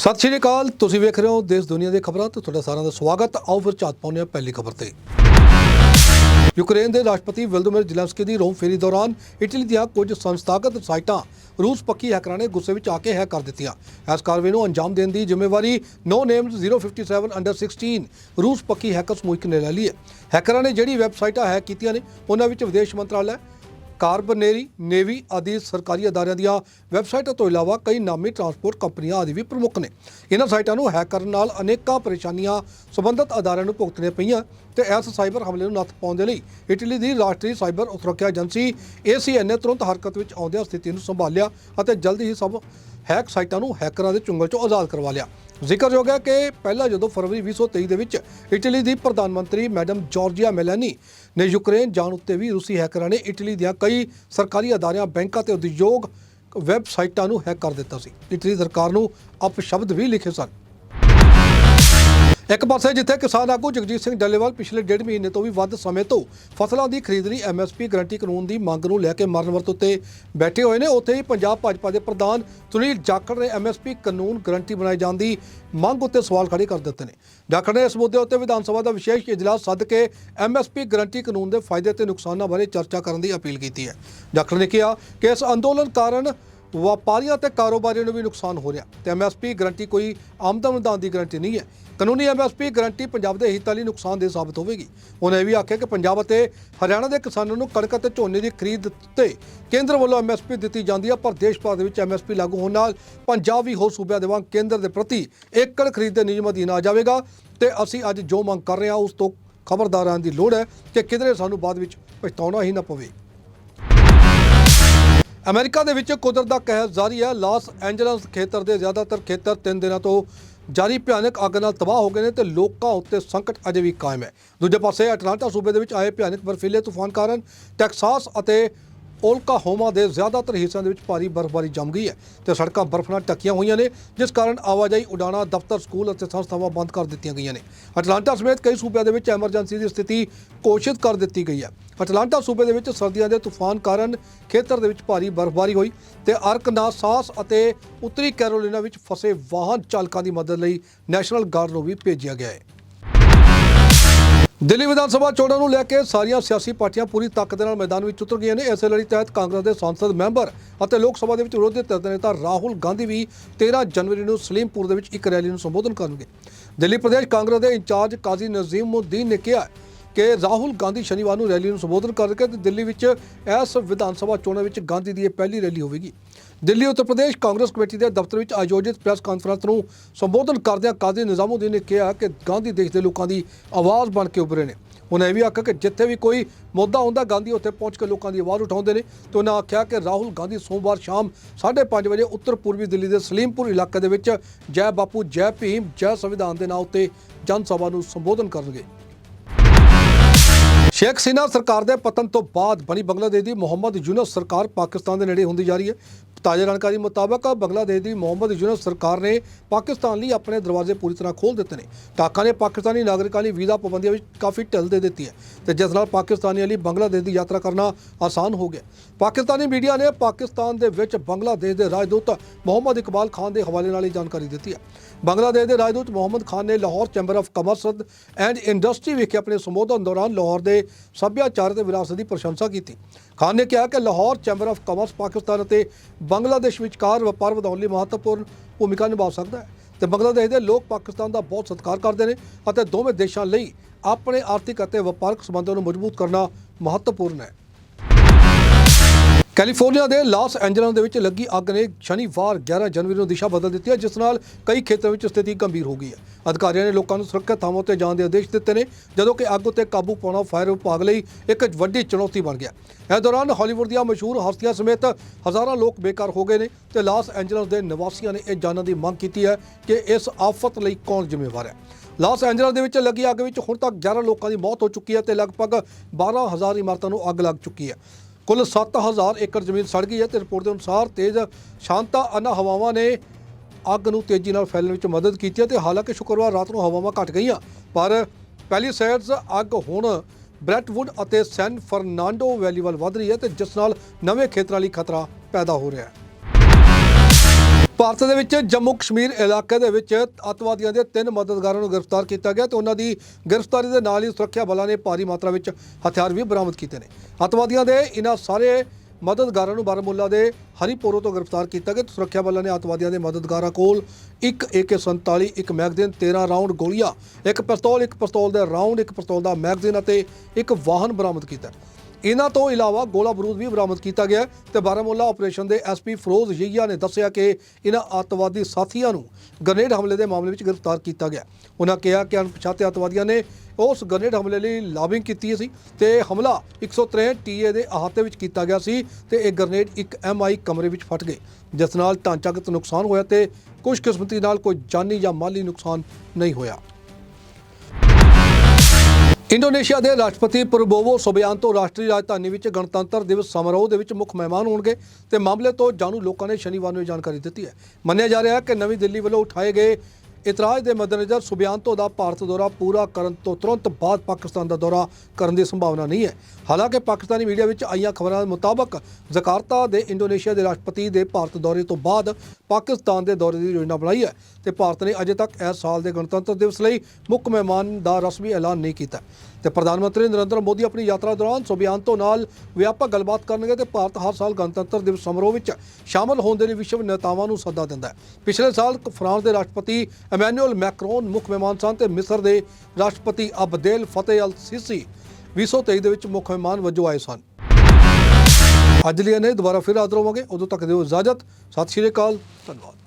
ਸਤਿ ਸ਼੍ਰੀ ਅਕਾਲ, ਤੁਸੀਂ ਵੇਖ ਰਹੇ ਹੋ ਦੇਸ਼ ਦੁਨੀਆ ਦੀਆਂ ਖਬਰਾਂ ਤੇ ਤੁਹਾਡਾ ਸਾਰਿਆਂ ਦਾ ਸਵਾਗਤ ਆਓ ਫਿਰ ਝਾਤ ਪਾਉਂਦੇ ਹਾਂ ਪਹਿਲੀ ਖਬਰ ਤੇ। ਯੂਕਰੇਨ ਦੇ ਰਾਸ਼ਟਰਪਤੀ ਵਲਦੀਮੀਰ ਜ਼ੈਲੈਂਸਕੀ ਦੀ ਰੋਮ ਫੇਰੀ ਦੌਰਾਨ ਇਟਲੀ ਦੀਆਂ ਕੁਝ ਸੰਸਥਾਗਤ ਸਾਈਟਾਂ ਰੂਸ ਪੱਕੀ ਹੈਕਰਾਂ ਨੇ ਗੁੱਸੇ ਵਿੱਚ ਆ ਕੇ ਹੈਕ ਕਰ ਦਿੱਤੀਆਂ। ਇਸ ਕਾਰਵਾਈ ਨੂੰ ਅੰਜਾਮ ਦੇਣ ਦੀ ਜ਼ਿੰਮੇਵਾਰੀ ਨੋ ਨੇਮਡ 057 ਅੰਡਰ 16 ਰੂਸ ਪੱਕੀ ਹੈਕਰ ਸਮੂਹ ਨੇ ਲੈ ਲਈ ਹੈ। ਹੈਕਰਾਂ ਨੇ ਜਿਹੜੀ ਵੈਬਸਾਈਟਾਂ ਹੈਕ ਕੀਤੀਆਂ ਨੇ, ਉਹਨਾਂ ਵਿੱਚ ਵਿਦੇਸ਼ ਮੰਤਰਾਲਾ ਕਾਰਬਨੇਰੀ ਨੇਵੀ ਆਦਿ ਸਰਕਾਰੀ ਅਦਾਰਿਆਂ ਦੀਆਂ ਵੈਬਸਾਈਟਾਂ ਤੋਂ ਇਲਾਵਾ ਕਈ ਨਾਮੀ ਟਰਾਂਸਪੋਰਟ ਕੰਪਨੀਆਂ ਆਦਿ ਵੀ ਪ੍ਰਮੁੱਖ ਨੇ। ਇਹਨਾਂ ਸਾਈਟਾਂ ਨੂੰ ਹੈਕ ਕਰਨ ਨਾਲ ਅਨੇਕਾਂ ਪਰੇਸ਼ਾਨੀਆਂ ਸੰਬੰਧਿਤ ਅਦਾਰਿਆਂ ਨੂੰ ਭੁਗਤਣੀਆਂ ਪਈਆਂ ਤੇ ਇਸ ਸਾਈਬਰ ਹਮਲੇ ਨੂੰ ਨੱਥ ਪਾਉਣ ਦੇ ਲਈ ਇਟਲੀ ਦੀ ਰਾਸ਼ਟਰੀ ਸਾਈਬਰ ਸੁਰੱਖਿਆ ਏਜੰਸੀ ACN ਨੇ ਤੁਰੰਤ ਹਰਕਤ ਵਿੱਚ ਆਉਂਦਿਆਂ ਸਥਿਤੀ ਨੂੰ ਸੰਭਾਲਿਆ ਅਤੇ ਜਲਦੀ ਹੀ ਸਭ ਹੈਕ ਸਾਈਟਾਂ ਨੂੰ ਹੈਕਰਾਂ ਦੇ ਚੁੰਗਲ ਚੋਂ ਆਜ਼ਾਦ ਕਰਵਾ ਲਿਆ। ਜ਼ਿਕਰਯੋਗ ਹੈ ਕਿ ਪਹਿਲਾਂ ਜਦੋਂ ਫਰਵਰੀ 2023 ਦੇ ਵਿੱਚ ਇਟਲੀ ਦੀ ਪ੍ਰਧਾਨ ਮੰਤਰੀ ਮੈਡਮ ਜਾਰਜੀਆ ਮੈਲਾਨੀ ਨੇ ਯੂਕਰੇਨ ਜਾਣ ਉੱਤੇ ਵੀ ਰੂਸੀ ਹੈਕਰਾਂ ਨੇ ਇਟਲੀ ਦੀਆਂ ਕਈ ਸਰਕਾਰੀ ਅਦਾਰਿਆਂ, ਬੈਂਕਾਂ ਤੇ ਉਦਯੋਗ ਵੈਬਸਾਈਟਾਂ ਨੂੰ ਹੈਕ ਕਰ ਦਿੱਤਾ ਸੀ। ਇਟਲੀ ਸਰਕਾਰ ਨੂੰ ਅਪਸ਼ਬਦ ਵੀ ਲਿਖੇ ਸਨ। ਇੱਕ ਪਾਸੇ ਜਿੱਥੇ ਕਿਸਾਨ ਆਗੂ ਜਗਜੀਤ ਸਿੰਘ ਡੱਲੇਵਾਲ ਪਿਛਲੇ ਡੇਢ ਮਹੀਨੇ ਤੋਂ ਵੀ ਵੱਧ ਸਮੇਂ ਤੋਂ ਫਸਲਾਂ ਦੀ ਖਰੀਦ ਲਈ ਐਮਐਸਪੀ ਗਰੰਟੀ ਕਾਨੂੰਨ ਦੀ ਮੰਗ ਨੂੰ ਲੈ ਕੇ ਮਰਨ ਵਰਤ ਉੱਤੇ ਬੈਠੇ ਹੋਏ ਨੇ। ਉੱਥੇ ਹੀ ਪੰਜਾਬ ਭਾਜਪਾ ਦੇ ਪ੍ਰਧਾਨ ਸੁਨੀਲ ਜਾਖੜ ਨੇ ਐਮਐਸਪੀ ਕਾਨੂੰਨ ਗਰੰਟੀ ਬਣਾਏ ਜਾਣ ਦੀ ਮੰਗ ਉੱਤੇ ਸਵਾਲ ਖੜੇ ਕਰ ਦਿੱਤੇ ਨੇ। ਜਾਖੜ ਨੇ ਇਸ ਮੁੱਦੇ ਉੱਤੇ ਵਿਧਾਨ ਸਭਾ ਦਾ ਵਿਸ਼ੇਸ਼ ਇਜਲਾਸ ਸੱਦ ਕੇ ਐਮਐਸਪੀ ਗਰੰਟੀ ਕਾਨੂੰਨ ਦੇ ਫਾਇਦੇ ਤੇ ਨੁਕਸਾਨਾਂ ਬਾਰੇ ਚਰਚਾ ਕਰਨ ਦੀ ਅਪੀਲ ਕੀਤੀ ਹੈ। ਜਾਖੜ ਨੇ ਕਿਹਾ ਕਿ ਇਸ ਅੰਦੋਲਨ ਕਾਰਨ ਵਪਾਰੀਆਂ ਤੇ ਕਾਰੋਬਾਰੀਆਂ ਨੂੰ ਵੀ ਨੁਕਸਾਨ ਹੋ ਰਿਹਾ। ਤੇ ਐਮਐਸਪੀ ਗਰੰਟੀ ਕੋਈ ਆਮਦਨ ਵਧਾਉਣ ਦੀ ਗਰੰਟੀ ਨਹੀਂ ਹੈ। ਕਾਨੂੰਨੀ ਐਮਐਸਪੀ ਗਰੰਟੀ ਪੰਜਾਬ ਦੇ ਹਿੱਤਾਂ ਲਈ ਨੁਕਸਾਨਦੇਹ ਸਾਬਤ ਹੋਵੇਗੀ। ਉਹਨੇ ਇਹ ਵੀ ਆਖਿਆ ਕਿ ਪੰਜਾਬ ਅਤੇ ਹਰਿਆਣਾ ਦੇ ਕਿਸਾਨਾਂ ਨੂੰ ਕਣਕ ਅਤੇ ਝੋਨੇ ਦੀ ਖਰੀਦ ਤੇ ਕੇਂਦਰ ਵੱਲੋਂ ਐਮਐਸਪੀ ਦਿੱਤੀ ਜਾਂਦੀ ਹੈ, ਪਰ ਦੇਸ਼ ਭਰ ਦੇ ਵਿੱਚ ਐਮਐਸਪੀ ਲਾਗੂ ਹੋਣ ਨਾਲ ਪੰਜਾਬ ਵੀ ਹੋਰ ਸੂਬਿਆਂ ਦੇ ਵਾਂਗ ਕੇਂਦਰ ਦੇ ਪ੍ਰਤੀ ਏਕੜ ਖਰੀਦ ਦੇ ਨਿਯਮ ਅਧੀਨ ਆ ਜਾਵੇਗਾ ਤੇ ਅਸੀਂ ਅੱਜ ਜੋ ਮੰਗ ਕਰ ਰਹੇ ਹਾਂ, ਉਸ ਤੋਂ ਖਬਰਦਾਰਾਂ ਦੀ ਲੋੜ ਹੈ ਕਿ ਕਿਧਰੇ ਸਾਨੂੰ ਬਾਅਦ ਵਿੱਚ ਪਛਤਾਉਣਾ ਹੀ ਨਾ ਪਵੇ। ਅਮਰੀਕਾ ਦੇ ਵਿੱਚ ਕੁਦਰਤ ਦਾ ਕਹਿਰ ਜਾਰੀ ਹੈ। ਲਾਸ ਐਂਜਲਸ ਖੇਤਰ ਦੇ ਜ਼ਿਆਦਾਤਰ ਖੇਤਰ ਤਿੰਨ ਦਿਨਾਂ ਤੋਂ ਜਾਰੀ ਭਿਆਨਕ ਅੱਗ ਨਾਲ ਤਬਾਹ ਹੋ ਗਏ ਨੇ ਤੇ ਲੋਕਾਂ ਉੱਤੇ ਸੰਕਟ ਅਜੇ ਵੀ ਕਾਇਮ ਹੈ। ਦੂਜੇ ਪਾਸੇ ਅਟਲਾਂਟਾ ਸੂਬੇ ਦੇ ਵਿੱਚ ਆਏ ਭਿਆਨਕ ਬਰਫੀਲੇ ਤੂਫਾਨ ਕਾਰਨ ਟੈਕਸਾਸ ਅਤੇ ਓਲਕਾਹੋਮਾ ਦੇ ਜ਼ਿਆਦਾਤਰ ਹਿੱਸਿਆਂ ਦੇ ਵਿੱਚ ਭਾਰੀ ਬਰਫ਼ਬਾਰੀ ਜੰਮ ਗਈ ਹੈ ਤੇ ਸੜਕਾਂ ਬਰਫ਼ ਨਾਲ ਢੱਕੀਆਂ ਹੋਈਆਂ ਨੇ, ਜਿਸ ਕਾਰਨ ਆਵਾਜਾਈ ਉਡਾਣਾ, ਦਫ਼ਤਰ, ਸਕੂਲ ਅਤੇ ਸੰਸਥਾਵਾਂ ਬੰਦ ਕਰ ਦਿੱਤੀਆਂ ਗਈਆਂ ਨੇ। ਅਟਲਾਂਟਾ ਸਮੇਤ ਕਈ ਸੂਬਿਆਂ ਦੇ ਵਿੱਚ ਐਮਰਜੈਂਸੀ ਦੀ ਸਥਿਤੀ ਘੋਸ਼ਿਤ ਕਰ ਦਿੱਤੀ ਗਈ ਹੈ। ਅਟਲਾਂਟਾ ਸੂਬੇ ਦੇ ਵਿੱਚ ਸਰਦੀਆਂ ਦੇ ਤੂਫਾਨ ਕਾਰਨ ਖੇਤਰ ਦੇ ਵਿੱਚ ਭਾਰੀ ਬਰਫ਼ਬਾਰੀ ਹੋਈ ਤੇ ਅਰਕਨਾਸਾਸ ਅਤੇ ਉੱਤਰੀ ਕੈਰੋਲੀਨਾ ਵਿੱਚ ਫਸੇ ਵਾਹਨ ਚਾਲਕਾਂ ਦੀ ਮਦਦ ਲਈ ਨੈਸ਼ਨਲ ਗਾਰਡ ਨੂੰ ਵੀ ਭੇਜਿਆ ਗਿਆ ਹੈ। ਦਿੱਲੀ ਵਿਧਾਨ ਸਭਾ ਚੋਣਾਂ ਨੂੰ ਲੈ ਕੇ ਸਾਰੀਆਂ ਸਿਆਸੀ ਪਾਰਟੀਆਂ ਪੂਰੀ ਤਾਕਤ ਦੇ ਨਾਲ ਮੈਦਾਨ ਵਿੱਚ ਉਤਰ ਗਈਆਂ ਨੇ। ਐਸੇ ਲੜੀ ਤਹਿਤ ਕਾਂਗਰਸ ਦੇ ਸੰਸਦ ਮੈਂਬਰ ਅਤੇ ਲੋਕ ਸਭਾ ਦੇ ਵਿੱਚ ਵਿਰੋਧੀ ਧਿਰ ਦੇ ਨੇਤਾ ਰਾਹੁਲ ਗਾਂਧੀ ਵੀ 13 ਜਨਵਰੀ ਨੂੰ ਸਲੀਮਪੁਰ ਦੇ ਵਿੱਚ ਇੱਕ ਰੈਲੀ ਨੂੰ ਸੰਬੋਧਨ ਕਰਨਗੇ। ਦਿੱਲੀ ਪ੍ਰਦੇਸ਼ ਕਾਂਗਰਸ ਦੇ ਇੰਚਾਰਜ ਕਾਜ਼ੀ ਨਜ਼ੀਮੁਦੀਨ ਨੇ ਕਿਹਾ ਕਿ ਰਾਹੁਲ ਗਾਂਧੀ ਸ਼ਨੀਵਾਰ ਨੂੰ ਰੈਲੀ ਨੂੰ ਸੰਬੋਧਨ ਕਰਕੇ ਦਿੱਲੀ ਵਿੱਚ ਇਸ ਵਿਧਾਨ ਸਭਾ ਚੋਣਾਂ ਵਿੱਚ ਗਾਂਧੀ ਦੀ ਇਹ ਪਹਿਲੀ ਰੈਲੀ ਹੋਵੇਗੀ। ਦਿੱਲੀ, ਉੱਤਰ ਪ੍ਰਦੇਸ਼ ਕਾਂਗਰਸ ਕਮੇਟੀ ਦੇ ਦਫ਼ਤਰ ਵਿੱਚ ਆਯੋਜਿਤ ਪ੍ਰੈਸ ਕਾਨਫਰੰਸ ਨੂੰ ਸੰਬੋਧਨ ਕਰਦਿਆਂ ਕਾਜ਼ੀ ਨਿਜ਼ਾਮੁਦੀਨ ਨੇ ਕਿਹਾ ਕਿ ਗਾਂਧੀ ਦੇਸ਼ ਦੇ ਲੋਕਾਂ ਦੀ ਆਵਾਜ਼ ਬਣ ਕੇ ਉੱਭਰੇ ਨੇ। ਉਹਨਾਂ ਇਹ ਵੀ ਆਖਿਆ ਕਿ ਜਿੱਥੇ ਵੀ ਕੋਈ ਮੁੱਦਾ ਹੁੰਦਾ, ਗਾਂਧੀ ਉੱਥੇ ਪਹੁੰਚ ਕੇ ਲੋਕਾਂ ਦੀ ਆਵਾਜ਼ ਉਠਾਉਂਦੇ ਨੇ ਤੇ ਉਹਨਾਂ ਆਖਿਆ ਕਿ ਰਾਹੁਲ ਗਾਂਧੀ ਸੋਮਵਾਰ ਸ਼ਾਮ 5:30 ਵਜੇ ਉੱਤਰ ਪੂਰਬੀ ਦਿੱਲੀ ਦੇ ਸਲੀਮਪੁਰ ਇਲਾਕੇ ਦੇ ਵਿੱਚ ਜੈ ਬਾਪੂ, ਜੈ ਭੀਮ, ਜੈ ਸੰਵਿਧਾਨ ਦੇ ਨਾਂ ਉੱਤੇ ਜਨ ਸਭਾ ਨੂੰ ਸੰਬੋਧਨ ਕਰਨਗੇ। ਸ਼ੇਖ ਹਸੀਨਾ ਸਰਕਾਰ ਦੇ ਪਤਨ ਤੋਂ ਬਾਅਦ ਬਣੀ ਬੰਗਲਾਦੇਸ਼ ਦੀ ਮੁਹੰਮਦ ਯੂਨਸ ਸਰਕਾਰ ਪਾਕਿਸਤਾਨ ਦੇ ਨੇੜੇ ਹੁੰਦੀ ਜਾ ਰਹੀ ਹੈ। ਤਾਜ਼ਾ ਜਾਣਕਾਰੀ ਮੁਤਾਬਕ ਬੰਗਲਾਦੇਸ਼ ਦੀ ਮੁਹੰਮਦ ਯੂਨਸ ਸਰਕਾਰ ਨੇ ਪਾਕਿਸਤਾਨ ਲਈ ਆਪਣੇ ਦਰਵਾਜ਼ੇ ਪੂਰੀ ਤਰ੍ਹਾਂ ਖੋਲ੍ਹ ਦਿੱਤੇ ਨੇ। ਢਾਕਾ ਨੇ ਪਾਕਿਸਤਾਨੀ ਨਾਗਰਿਕਾਂ ਲਈ ਵੀਜ਼ਾ ਪਾਬੰਦੀਆਂ ਵਿੱਚ ਕਾਫੀ ਢਿੱਲ ਦੇ ਦਿੱਤੀ ਹੈ ਤੇ ਜਿਸ ਨਾਲ ਪਾਕਿਸਤਾਨੀਆਂ ਲਈ ਬੰਗਲਾਦੇਸ਼ ਦੀ ਯਾਤਰਾ ਕਰਨਾ ਆਸਾਨ ਹੋ ਗਿਆ। ਪਾਕਿਸਤਾਨੀ ਮੀਡੀਆ ਨੇ ਪਾਕਿਸਤਾਨ ਦੇ ਵਿੱਚ ਬੰਗਲਾਦੇਸ਼ ਦੇ ਰਾਜਦੂਤ ਮੁਹੰਮਦ ਇਕਬਾਲ ਖਾਨ ਦੇ ਹਵਾਲੇ ਨਾਲ ਇਹ ਜਾਣਕਾਰੀ ਦਿੱਤੀ ਹੈ। ਬੰਗਲਾਦੇਸ਼ ਦੇ ਰਾਜਦੂਤ ਮੁਹੰਮਦ ਖਾਨ ਨੇ Lahore chamber of commerce and industry ਵਿਖੇ ਆਪਣੇ ਸੰਬੋਧਨ ਦੌਰਾਨ ਲਾਹੌਰ ਦੇ ਸੱਭਿਆਚਾਰ ਤੇ ਵਿਰਾਸਤ ਦੀ ਪ੍ਰਸ਼ੰਸਾ ਕੀਤੀ। ਖਾਨ ਨੇ ਕਿਹਾ ਕਿ Lahore chamber of commerce Pakistan ਅਤੇ ਬੰਗਲਾਦੇਸ਼ ਵਿਚਕਾਰ ਵਪਾਰ ਵਧਾਉਣ ਲਈ ਮਹੱਤਵਪੂਰਨ ਭੂਮਿਕਾ ਨਿਭਾ ਸਕਦਾ ਹੈ ਤੇ ਬੰਗਲਾਦੇਸ਼ ਦੇ ਲੋਕ ਪਾਕਿਸਤਾਨ ਦਾ ਬਹੁਤ ਸਤਿਕਾਰ ਕਰਦੇ ਨੇ ਅਤੇ ਦੋਵੇਂ ਦੇਸ਼ਾਂ ਲਈ ਆਪਣੇ ਆਰਥਿਕ ਅਤੇ ਵਪਾਰਕ ਸੰਬੰਧਾਂ ਨੂੰ ਮਜ਼ਬੂਤ ਕਰਨਾ ਮਹੱਤਵਪੂਰਨ ਹੈ। ਕੈਲੀਫੋਰਨੀਆ ਦੇ ਲਾਸ ਐਂਜਲਸ ਦੇ ਵਿੱਚ ਲੱਗੀ ਅੱਗ ਨੇ ਸ਼ਨੀਵਾਰ 11 ਜਨਵਰੀ ਨੂੰ ਦਿਸ਼ਾ ਬਦਲ ਦਿੱਤੀ ਹੈ, ਜਿਸ ਨਾਲ ਕਈ ਖੇਤਰਾਂ ਵਿੱਚ ਸਥਿਤੀ ਗੰਭੀਰ ਹੋ ਗਈ ਹੈ। ਅਧਿਕਾਰੀਆਂ ਨੇ ਲੋਕਾਂ ਨੂੰ ਸੁਰੱਖਿਅਤ ਥਾਵਾਂ ਤੇ ਜਾਣ ਦੇ ਆਦੇਸ਼ ਦਿੱਤੇ ਨੇ, ਜਦੋਂ ਕਿ ਅੱਗ ਉੱਤੇ ਕਾਬੂ ਪਾਉਣਾ ਫਾਇਰ ਵਿਭਾਗ ਲਈ ਇੱਕ ਵੱਡੀ ਚੁਣੌਤੀ ਬਣ ਗਿਆ। ਇਸ ਦੌਰਾਨ ਹਾਲੀਵੁੱਡ ਦੀਆਂ ਮਸ਼ਹੂਰ ਹਸਤੀਆਂ ਸਮੇਤ ਹਜ਼ਾਰਾਂ ਲੋਕ ਬੇਕਾਰ ਹੋ ਗਏ ਨੇ ਤੇ ਲਾਸ ਐਂਜਲਸ ਦੇ ਨਿਵਾਸੀਆਂ ਨੇ ਇਹ ਜਾਣਨ ਦੀ ਮੰਗ ਕੀਤੀ ਹੈ ਕਿ ਇਸ ਆਫਤ ਲਈ ਕੌਣ ਜ਼ਿੰਮੇਵਾਰ ਹੈ। ਲਾਸ ਐਂਜਲਸ ਦੇ ਵਿੱਚ ਲੱਗੀ ਅੱਗ ਵਿੱਚ ਹੁਣ ਤੱਕ 11 ਲੋਕਾਂ ਦੀ ਮੌਤ ਹੋ ਚੁੱਕੀ ਹੈ ਤੇ ਲਗਭਗ 12000 ਇਮਾਰਤਾਂ ਨੂੰ ਅੱਗ ਲੱਗ ਚੁੱਕੀ ਹੈ। ਕੁੱਲ 7000 ਏਕੜ ਜ਼ਮੀਨ ਸੜ ਗਈ ਹੈ ਤੇ ਰਿਪੋਰਟ ਦੇ ਅਨੁਸਾਰ ਤੇਜ਼ ਸ਼ਾਂਤਾ ਅਨਾ ਹਵਾਵਾਂ ਨੇ ਅੱਗ ਨੂੰ ਤੇਜ਼ੀ ਨਾਲ ਫੈਲਣ ਵਿੱਚ ਮਦਦ ਕੀਤੀ ਹੈ ਤੇ ਹਾਲਾਂਕਿ ਸ਼ੁੱਕਰਵਾਰ ਰਾਤ ਨੂੰ ਹਵਾਵਾਂ ਘਟ ਗਈਆਂ, ਪਰ ਪੈਲੀਸੈਡਸ ਅੱਗ ਹੁਣ ਬ੍ਰੈਟਵੁੱਡ ਅਤੇ ਸੈਨ ਫਰਨਾਂਡੋ ਵੈਲੀ ਵੱਲ ਵਧ ਰਹੀ ਹੈ ਤੇ ਜਿਸ ਨਾਲ ਨਵੇਂ ਖੇਤਰਾਂ ਲਈ ਖਤਰਾ ਪੈਦਾ ਹੋ ਰਿਹਾ ਹੈ। ਭਾਰਤ ਦੇ ਵਿੱਚ ਜੰਮੂ ਕਸ਼ਮੀਰ ਇਲਾਕੇ ਦੇ ਵਿੱਚ ਅੱਤਵਾਦੀਆਂ ਦੇ ਤਿੰਨ ਮਦਦਗਾਰਾਂ ਨੂੰ ਗ੍ਰਿਫਤਾਰ ਕੀਤਾ ਗਿਆ ਤੇ ਉਹਨਾਂ ਦੀ ਗ੍ਰਿਫਤਾਰੀ ਦੇ ਨਾਲ ਹੀ ਸੁਰੱਖਿਆ ਬਲਾਂ ਨੇ ਭਾਰੀ ਮਾਤਰਾ ਵਿੱਚ ਹਥਿਆਰ ਵੀ ਬਰਾਮਦ ਕੀਤੇ ਨੇ। ਅੱਤਵਾਦੀਆਂ ਦੇ ਇਹਨਾਂ ਸਾਰੇ ਮਦਦਗਾਰਾਂ ਨੂੰ ਬਾਰਾਮੂਲਾ ਦੇ ਹਰੀਪੁਰੋਂ ਤੋਂ ਗ੍ਰਿਫਤਾਰ ਕੀਤਾ ਗਿਆ ਤੇ ਸੁਰੱਖਿਆ ਬਲਾਂ ਨੇ ਅੱਤਵਾਦੀਆਂ ਦੇ ਮਦਦਗਾਰਾਂ ਕੋਲ ਇੱਕ AK47 ਇੱਕ ਮੈਗਜ਼ੀਨ 13 ਰਾਉਂਡ ਗੋਲੀਆਂ, ਇੱਕ ਪਿਸਤੌਲ ਇੱਕ ਪਿਸਤੌਲ ਦੇ ਰਾਉਂਡ, ਇੱਕ ਪਿਸਤੌਲ ਦਾ ਮੈਗਜ਼ੀਨ ਅਤੇ ਇੱਕ ਵਾਹਨ ਬਰਾਮਦ ਕੀਤਾ। ਇਹਨਾਂ ਤੋਂ ਇਲਾਵਾ ਗੋਲਾ ਬਰੂਦ ਵੀ ਬਰਾਮਦ ਕੀਤਾ ਗਿਆ ਹੈ ਤੇ ਬਾਰਾਮੂਲਾ ਆਪਰੇਸ਼ਨ ਦੇ ਐਸਪੀ ਫਰੋਜ਼ ਯਹੀਆ ਨੇ ਦੱਸਿਆ ਕਿ ਇਹਨਾਂ ਅੱਤਵਾਦੀ ਸਾਥੀਆਂ ਨੂੰ ਗ੍ਰਨੇਡ ਹਮਲੇ ਦੇ ਮਾਮਲੇ ਵਿੱਚ ਗ੍ਰਿਫਤਾਰ ਕੀਤਾ ਗਿਆ ਉਹਨਾਂ ਕਿਹਾ ਕਿ ਅਣਪਛਾਤੇ ਅੱਤਵਾਦੀਆਂ ਨੇ ਉਸ ਗ੍ਰਨੇਡ ਹਮਲੇ ਲਈ ਲਾਬਿੰਗ ਕੀਤੀ ਸੀ ਤੇ ਹਮਲਾ 163 ਟੀਏ ਦੇ ਅਹਾਤੇ ਵਿੱਚ ਕੀਤਾ ਗਿਆ ਸੀ ਤੇ ਇਹ ਗ੍ਰਨੇਡ ਇੱਕ ਐਮਆਈ ਕਮਰੇ ਵਿੱਚ ਫਟ ਗਏ। ਜਿਸ ਨਾਲ ਢਾਂਚਾਗਤ ਨੁਕਸਾਨ ਹੋਇਆ ਤੇ ਕੁਝ ਕਿਸਮਤੀ ਨਾਲ ਕੋਈ ਜਾਨੀ ਜਾਂ ਮਾਲੀ ਨੁਕਸਾਨ ਨਹੀਂ ਹੋਇਆ। ਇੰਡੋਨੇਸ਼ੀਆ ਦੇ ਰਾਸ਼ਟਰਪਤੀ ਪ੍ਰਬੋਵੋ ਸੁਬਿਆਂਤੋ ਰਾਸ਼ਟਰੀ ਰਾਜਧਾਨੀ ਵਿੱਚ ਗਣਤੰਤਰ ਦਿਵਸ ਸਮਾਰੋਹ ਦੇ ਵਿੱਚ ਮੁੱਖ ਮਹਿਮਾਨ ਹੋਣਗੇ ਤੇ ਮਾਮਲੇ ਤੋਂ ਜਾਣੂ ਲੋਕਾਂ ਨੇ ਸ਼ਨੀਵਾਰ ਨੂੰ ਇਹ ਜਾਣਕਾਰੀ ਦਿੱਤੀ ਹੈ। ਮੰਨਿਆ ਜਾ ਰਿਹਾ ਹੈ ਕਿ ਨਵੀਂ ਦਿੱਲੀ ਵੱਲੋਂ ਉਠਾਏ ਗਏ ਇਤਰਾਜ਼ ਦੇ ਮੱਦੇਨਜ਼ਰ ਸੁਬਿਆਂਤੋ ਦਾ ਭਾਰਤ ਦੌਰਾ ਪੂਰਾ ਕਰਨ ਤੋਂ ਤੁਰੰਤ ਬਾਅਦ ਪਾਕਿਸਤਾਨ ਦਾ ਦੌਰਾ ਕਰਨ ਦੀ ਸੰਭਾਵਨਾ ਨਹੀਂ ਹੈ। ਹਾਲਾਂਕਿ ਪਾਕਿਸਤਾਨੀ ਮੀਡੀਆ ਵਿੱਚ ਆਈਆਂ ਖਬਰਾਂ ਮੁਤਾਬਕ ਜ਼ਕਾਰਤਾ ਦੇ ਇੰਡੋਨੇਸ਼ੀਆ ਦੇ ਰਾਸ਼ਟਰਪਤੀ ਦੇ ਭਾਰਤ ਦੌਰੇ ਤੋਂ ਬਾਅਦ ਪਾਕਿਸਤਾਨ ਦੇ ਦੌਰੇ ਦੀ ਯੋਜਨਾ ਬਣਾਈ ਹੈ ਤੇ ਭਾਰਤ ਨੇ ਅਜੇ ਤੱਕ ਇਸ ਸਾਲ ਦੇ ਗਣਤੰਤਰ ਦਿਵਸ ਲਈ ਮੁੱਖ ਮਹਿਮਾਨ ਦਾ ਰਸਮੀ ਐਲਾਨ ਨਹੀਂ ਕੀਤਾ। ਤੇ ਪ੍ਰਧਾਨ ਮੰਤਰੀ ਨਰਿੰਦਰ ਮੋਦੀ ਆਪਣੀ ਯਾਤਰਾ ਦੌਰਾਨ ਸੁਬਿਆਂਤੋ ਨਾਲ ਵਿਆਪਕ ਗੱਲਬਾਤ ਕਰਨਗੇ ਤੇ ਭਾਰਤ ਹਰ ਸਾਲ ਗਣਤੰਤਰ ਦਿਵਸ ਸਮਾਰੋਹ ਵਿੱਚ ਸ਼ਾਮਲ ਹੋਣ ਦੇ ਲਈ ਵਿਸ਼ਵ ਨੇਤਾਵਾਂ ਨੂੰ ਸੱਦਾ ਦਿੰਦਾ ਹੈ। ਪਿਛਲੇ ਸਾਲ ਫਰਾਂਸ ਦੇ ਰਾਸ਼ਟਰਪਤੀ ਐਮੈਨੂਅਲ ਮੈਕਰੋਨ ਮੁੱਖ ਮਹਿਮਾਨ ਸਨ ਤੇ ਮਿਸਰ ਦੇ ਰਾਸ਼ਟਰਪਤੀ ਅਬਦੇਲ ਫਤਿਹ ਅਲ ਸੀਸੀ 2023 ਦੇ ਵਿੱਚ ਮੁੱਖ ਮਹਿਮਾਨ ਵਜੋਂ ਆਏ ਸਨ। ਅੱਜ ਲਈ ਨੇ ਦੁਬਾਰਾ ਫਿਰ ਹਾਜ਼ਰ ਹੋਵਾਂਗੇ। ਉਦੋਂ ਤੱਕ ਦਿਓ ਇਜਾਜ਼ਤ। ਸਤਿ ਸ਼੍ਰੀ ਅਕਾਲ। ਧੰਨਵਾਦ।